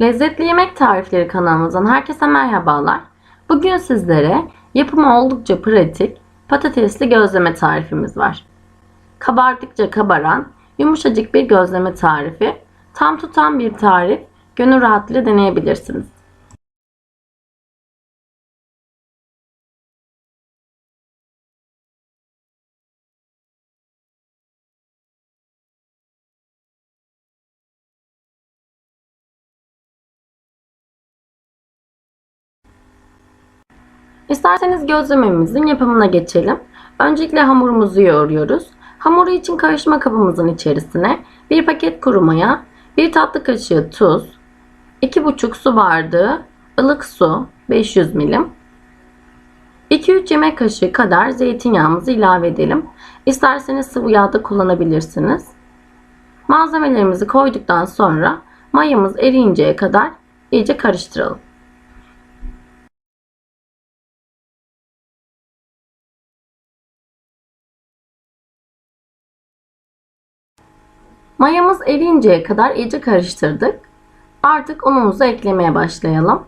Lezzetli Yemek Tarifleri kanalımızdan herkese merhabalar. Bugün sizlere yapımı oldukça pratik patatesli gözleme tarifimiz var. Kabardıkça kabaran yumuşacık bir gözleme tarifi. Tam tutan bir tarif. Gönül rahatlığıyla deneyebilirsiniz. İsterseniz gözlememizin yapımına geçelim. Öncelikle hamurumuzu yoğuruyoruz. Hamuru için karışma kabımızın içerisine bir paket kuru maya, bir tatlı kaşığı tuz, 2,5 su bardağı ılık su 500 milim, 2-3 yemek kaşığı kadar zeytinyağımızı ilave edelim. İsterseniz sıvı yağ da kullanabilirsiniz. Malzemelerimizi koyduktan sonra mayamız eriyinceye kadar iyice karıştıralım. Mayamız eriyinceye kadar iyice karıştırdık. Artık unumuzu eklemeye başlayalım.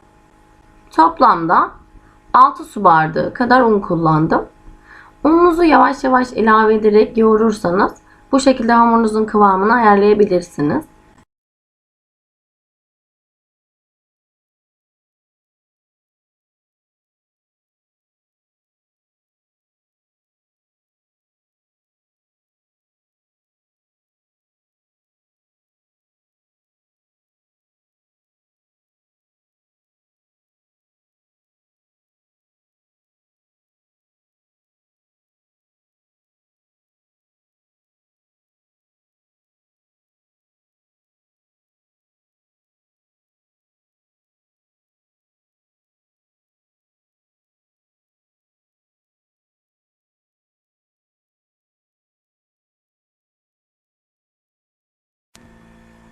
Toplamda 6 su bardağı kadar un kullandım. Ununuzu yavaş yavaş ilave ederek yoğurursanız bu şekilde hamurunuzun kıvamını ayarlayabilirsiniz.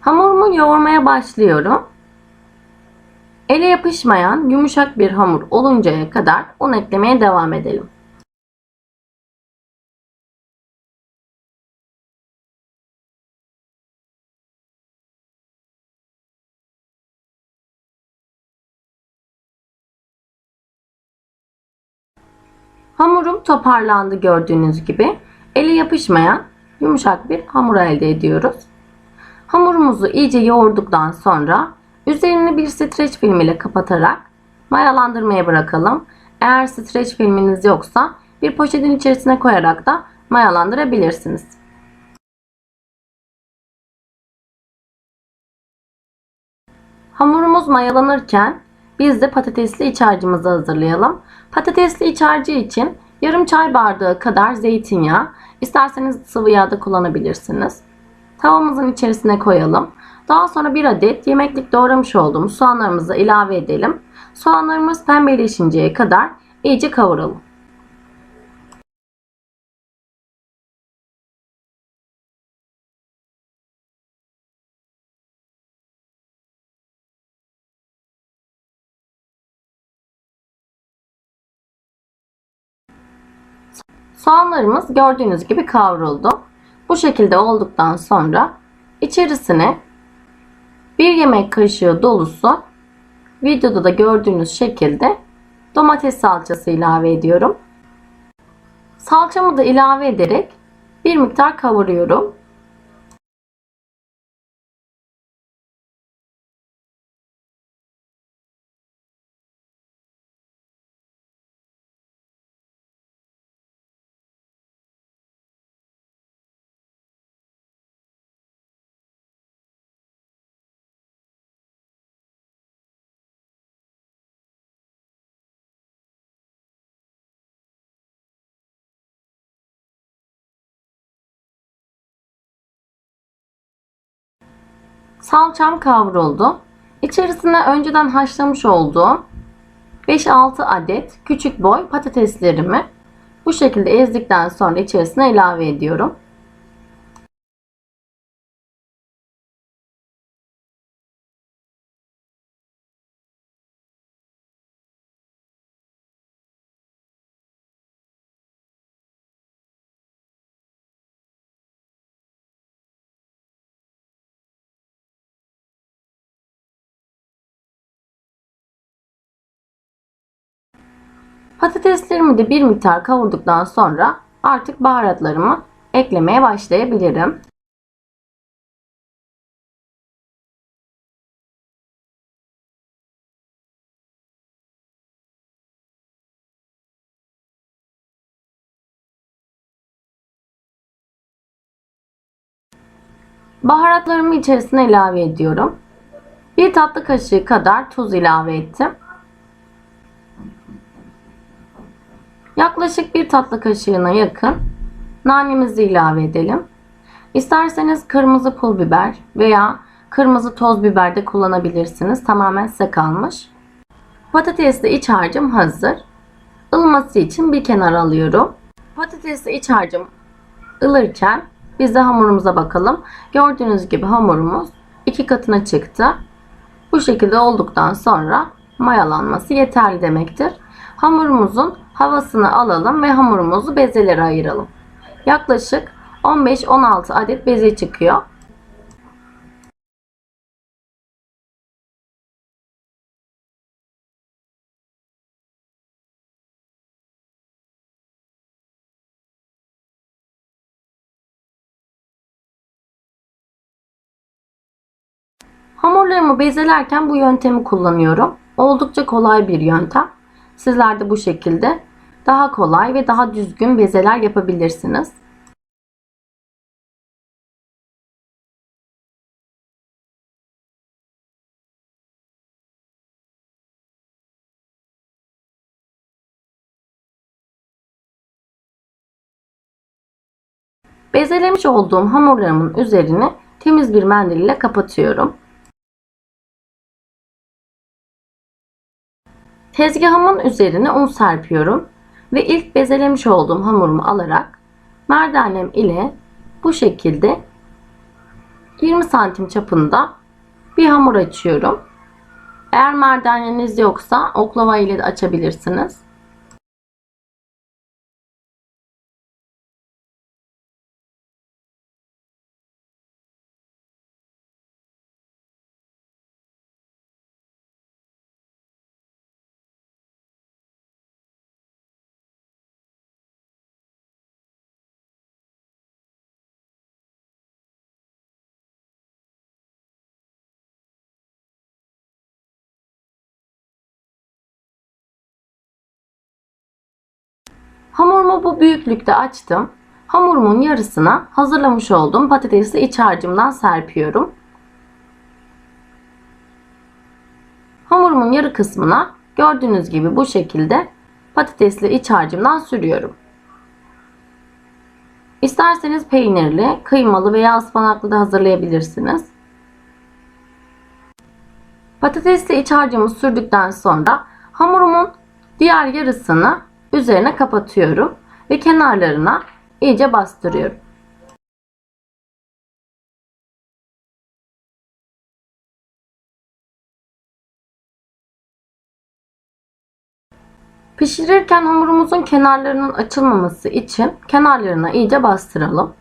Hamurumu yoğurmaya başlıyorum. Ele yapışmayan yumuşak bir hamur oluncaya kadar un eklemeye devam edelim. Hamurum toparlandı gördüğünüz gibi. Ele yapışmayan yumuşak bir hamur elde ediyoruz. Hamurumuzu iyice yoğurduktan sonra üzerini bir streç film ile kapatarak mayalandırmaya bırakalım. Eğer streç filminiz yoksa bir poşetin içerisine koyarak da mayalandırabilirsiniz. Hamurumuz mayalanırken biz de patatesli iç harcımızı hazırlayalım. Patatesli iç harcı için yarım çay bardağı kadar zeytinyağı, isterseniz sıvı yağ da kullanabilirsiniz. Tavamızın içerisine koyalım. Daha sonra bir adet yemeklik doğramış olduğumuz soğanlarımızı ilave edelim. Soğanlarımız pembeleşinceye kadar iyice kavuralım. Soğanlarımız gördüğünüz gibi kavruldu. Bu şekilde olduktan sonra içerisine bir yemek kaşığı dolusu videoda da gördüğünüz şekilde domates salçası ilave ediyorum. Salçamı da ilave ederek bir miktar kavuruyorum. Salçam kavruldu. İçerisine önceden haşlamış olduğum 5-6 adet küçük boy patateslerimi bu şekilde ezdikten sonra içerisine ilave ediyorum. Patateslerimi de bir miktar kavurduktan sonra artık baharatlarımı eklemeye başlayabilirim. Baharatlarımı içerisine ilave ediyorum. Bir tatlı kaşığı kadar tuz ilave ettim. Yaklaşık bir tatlı kaşığına yakın nanemizi ilave edelim. İsterseniz kırmızı pul biber veya kırmızı toz biber de kullanabilirsiniz. Tamamen size kalmış. Patatesli iç harcım hazır. Ilması için bir kenara alıyorum. Patatesli iç harcım ılırken biz de hamurumuza bakalım. Gördüğünüz gibi hamurumuz iki katına çıktı. Bu şekilde olduktan sonra mayalanması yeterli demektir. Hamurumuzun havasını alalım ve hamurumuzu bezelere ayıralım. Yaklaşık 15-16 adet beze çıkıyor. Hamurlarımı bezelerken bu yöntemi kullanıyorum. Oldukça kolay bir yöntem. Sizler de bu şekilde daha kolay ve daha düzgün bezeler yapabilirsiniz. Bezelemiş olduğum hamurlarımın üzerini temiz bir mendil ile kapatıyorum. Tezgahımın üzerine un serpiyorum ve ilk bezelemiş olduğum hamurumu alarak merdanem ile bu şekilde 20 santim çapında bir hamur açıyorum. Eğer merdaneniz yoksa oklava ile de açabilirsiniz. Hamurumu bu büyüklükte açtım. Hamurumun yarısına hazırlamış olduğum patatesli iç harcımdan serpiyorum. Hamurumun yarı kısmına gördüğünüz gibi bu şekilde patatesli iç harcımdan sürüyorum. İsterseniz peynirli, kıymalı veya ıspanaklı da hazırlayabilirsiniz. Patatesli iç harcımı sürdükten sonra hamurumun diğer yarısını üzerine kapatıyorum ve kenarlarına iyice bastırıyorum. Pişirirken hamurumuzun kenarlarının açılmaması için kenarlarına iyice bastıralım.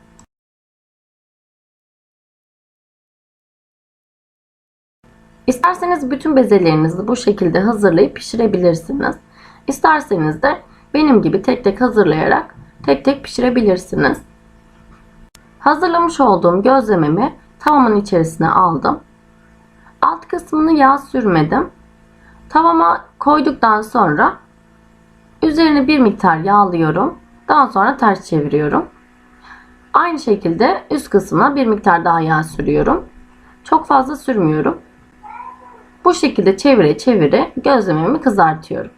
İsterseniz bütün bezelerinizi bu şekilde hazırlayıp pişirebilirsiniz. İsterseniz de benim gibi tek tek hazırlayarak tek tek pişirebilirsiniz. Hazırlamış olduğum gözlememi tavamın içerisine aldım. Alt kısmını yağ sürmedim. Tavama koyduktan sonra üzerine bir miktar yağlıyorum. Daha sonra ters çeviriyorum. Aynı şekilde üst kısmına bir miktar daha yağ sürüyorum. Çok fazla sürmüyorum. Bu şekilde çevire çevire gözlememi kızartıyorum.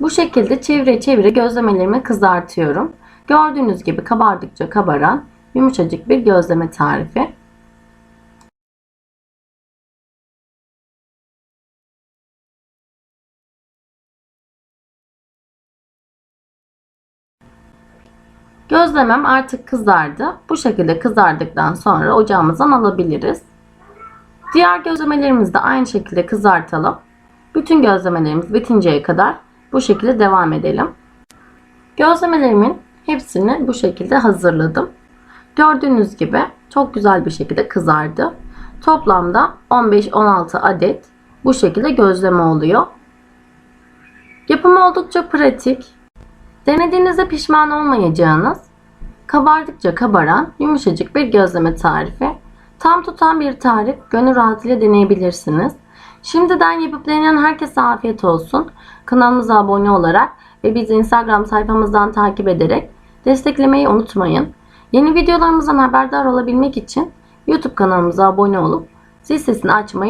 Bu şekilde çevire çevire gözlemelerimi kızartıyorum. Gördüğünüz gibi kabardıkça kabaran yumuşacık bir gözleme tarifi. Gözlemem artık kızardı. Bu şekilde kızardıktan sonra ocağımızdan alabiliriz. Diğer gözlemelerimizi de aynı şekilde kızartalım. Bütün gözlemelerimiz bitinceye kadar bu şekilde devam edelim. Gözlemelerimin hepsini bu şekilde hazırladım. Gördüğünüz gibi çok güzel bir şekilde kızardı. Toplamda 15-16 adet bu şekilde gözleme oluyor. Yapımı oldukça pratik. Denediğinizde pişman olmayacağınız, kabardıkça kabaran yumuşacık bir gözleme tarifi. Tam tutan bir tarif, gönül rahatlığıyla deneyebilirsiniz. Şimdiden yapıp deneyen herkese afiyet olsun. Kanalımıza abone olarak ve bizi Instagram sayfamızdan takip ederek desteklemeyi unutmayın. Yeni videolarımızdan haberdar olabilmek için YouTube kanalımıza abone olup zil sesini açmayı